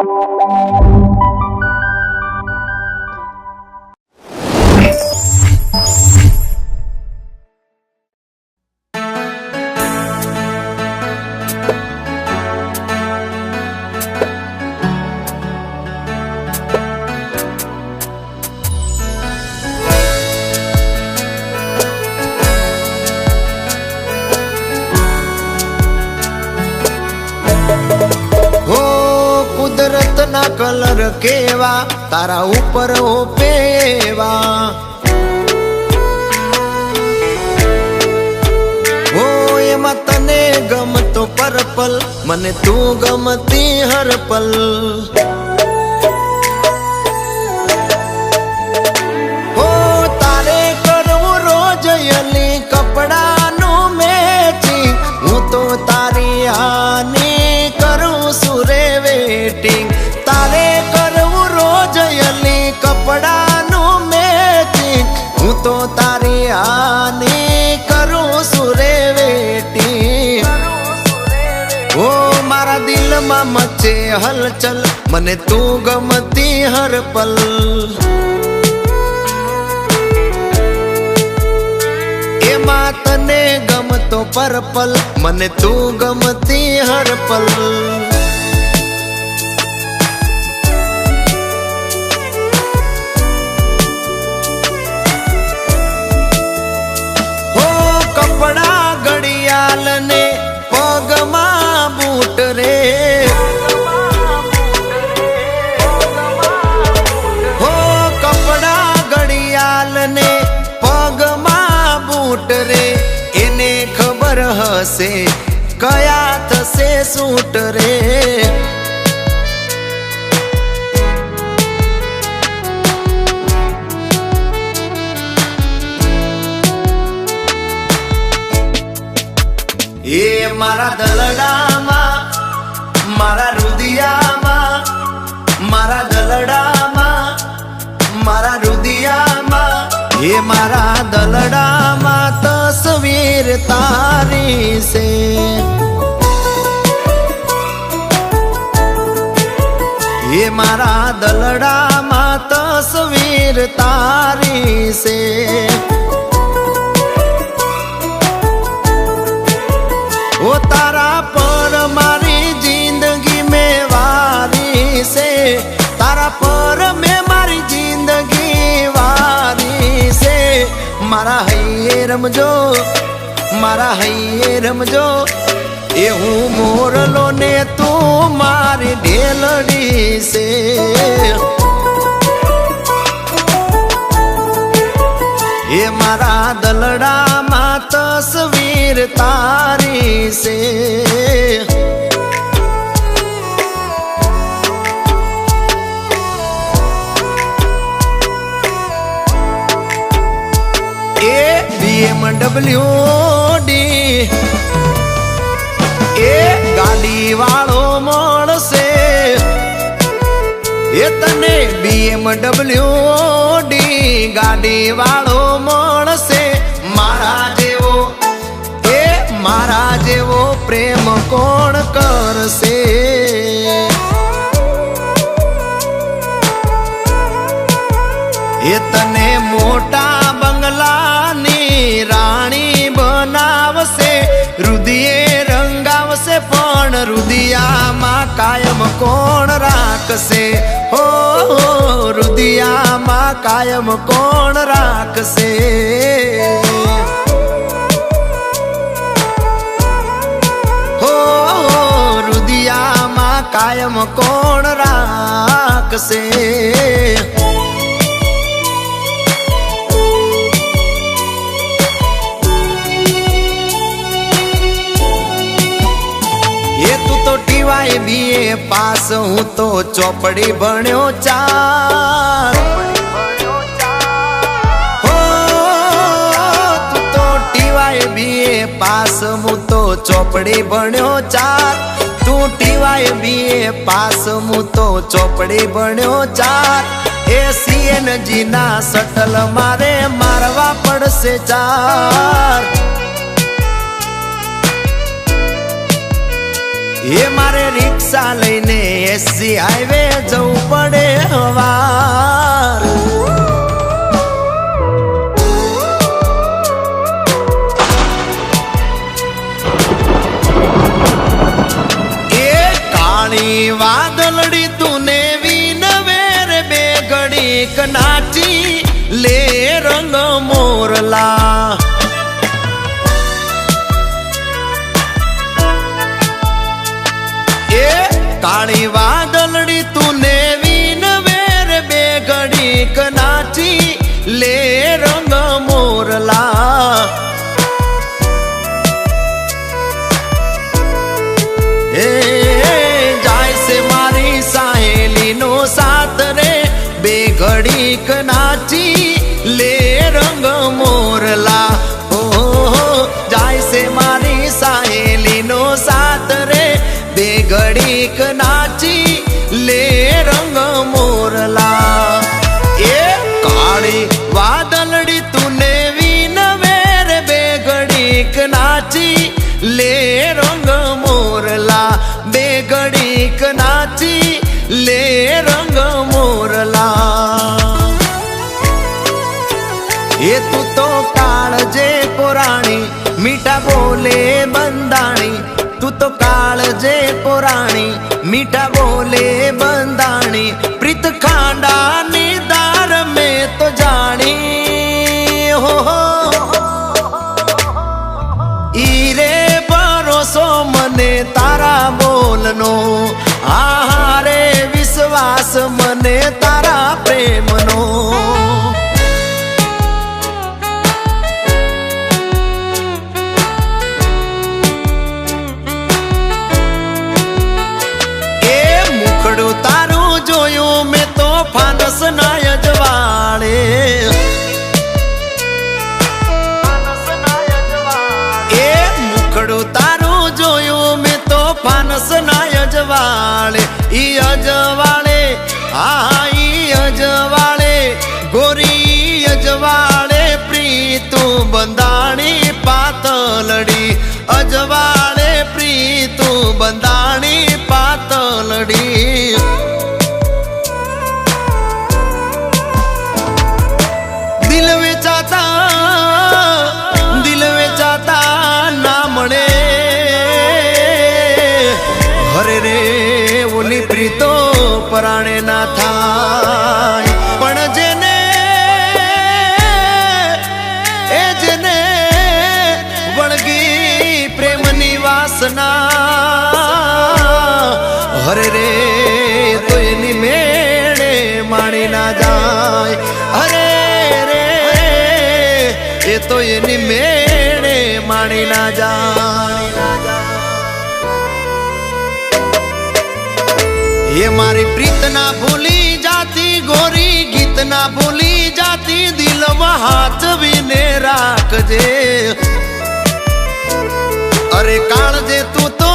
હો કલર કેવા? તારા ઉપર ઓપેવા હો એમાં તને ગમતો પર્પલ મને તું ગમતી હરપલ. હલચલ મને તું ગમતી હર પલ એમાં તને ગમતો પલ મને તું ગમતી હર પલ કપડા ઘડિયાળ એ મારા દલડામાં, મારા રુદિયામાં, મારા દલડામાં, મારા રુદિયામાં. એ મારા દલડામાં તસવીર તારી છે. એ મારા દલડામાં તસવીર તારી છે. ઓ તારા પર મારી જિંદગી મેં વારી છે. તારા પર મેં મારી જિંદગી વારી છે. મારા હૈયે રમજો, મારા હૈયે રમજો. એ હું મોરલો ને તું મારી ઢેલડી છે. એ મારા દલડામાં તસવીર તારી છે BMW ડી એ ગાડી વાળો મળશે એ તને BMW ડી ગાડી વાળો કરશે એ તને મોટા બંગલાની રાણી બનાવશે રુદિયે રંગાવશે પણ રુદિયામાં કાયમ કોણ રાખશે હો રુદિયામાં કાયમ કોણ રાખશે કાયમ કોણ રાખશે? એ તું તો ટીવાય બીએ પાસ, હું તો ચોપડી ભણ્યો ચાર. પાસ, હું તો ચોપડી ભણ્યો ચાર. તું ટીવાય બીએ પાસ. હું તો ચોપડી ભણ્યો ચાર. એ સીએનજી ના સટલ મારે મારવા પડશે ચાર. એ મારે રિક્ષા લઈને એસી હાઈવે જવું પડે હવાર એ કાળી નાચી લે રંગ મોરલા. બે ઘડીક નાચી લે રંગ મોરલા. એ તું તો કાળજે પુરાણી, મીઠા બોલે બંધાણી. તું તો કાળજે પુરાણી, મીઠા બોલે બંધાણી. પ્રીત ખાંડાની દાર મેં તો જાણી. હો. ભરોસો મને તારા બોલનો. આહારે વિશ્વાસ મને તારા પ્રેમનો અજવાળે ઈ અજવાળે આ ઈ અજવાળે ગોરી અજવાળે પ્રીતું બંધાણી પાતલડી હરે રે, તો મેળે માણી ના જાય. હરે રે, એ તો એની મેળે માણી ના જાય. એ મારી પ્રીત ના ભૂલી જાતી, ગોરી ગીત ના ભૂલી જાતી, દિલમાં હાથ વિને રાખજે. અરે કાળજે તું તો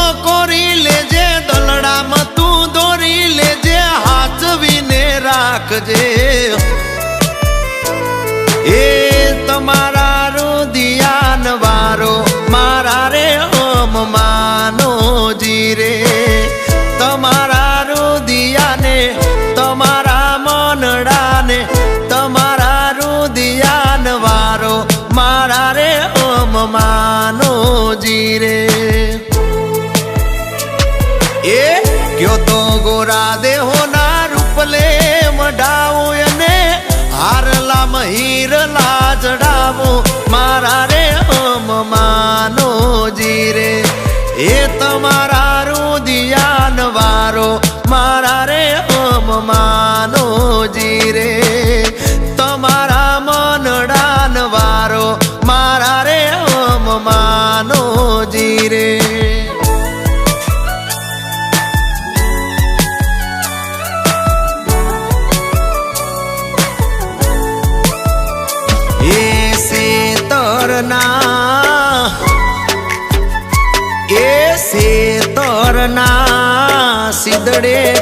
formar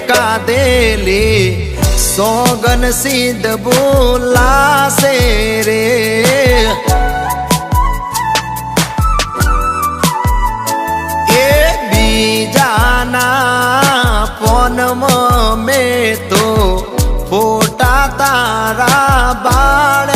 કાદેલી સોગન સિદ્ધ બોલાશે રે એ બીજાના પોનમાં મેં તો ફોટા તારા બાળ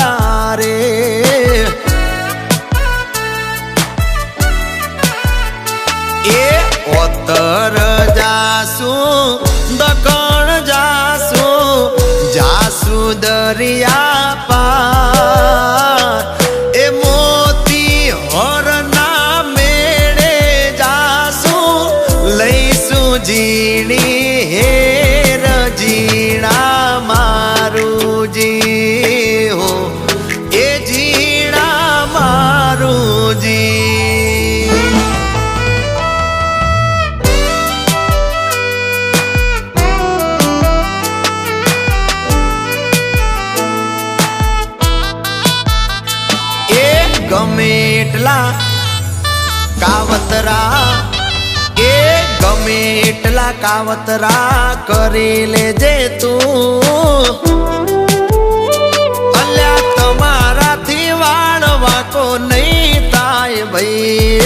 લઈશું જીણી હેર જીણા મારું જી હો એ જીણા મારું જી. એ ગમે એટલા કાવતરા ગમે પેલા કાવતરા કરી લેજે તું. અલ્યા તમારાથી વાળવા કો નહીં થાય ભાઈ.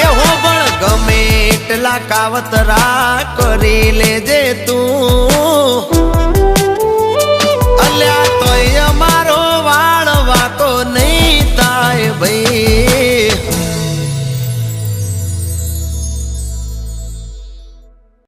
એ પણ ગમે એટલા કાવતરા કરી લેજે તું. અલ્યા તોય અમારો વાળવા તો નહીં થાય ભાઈ.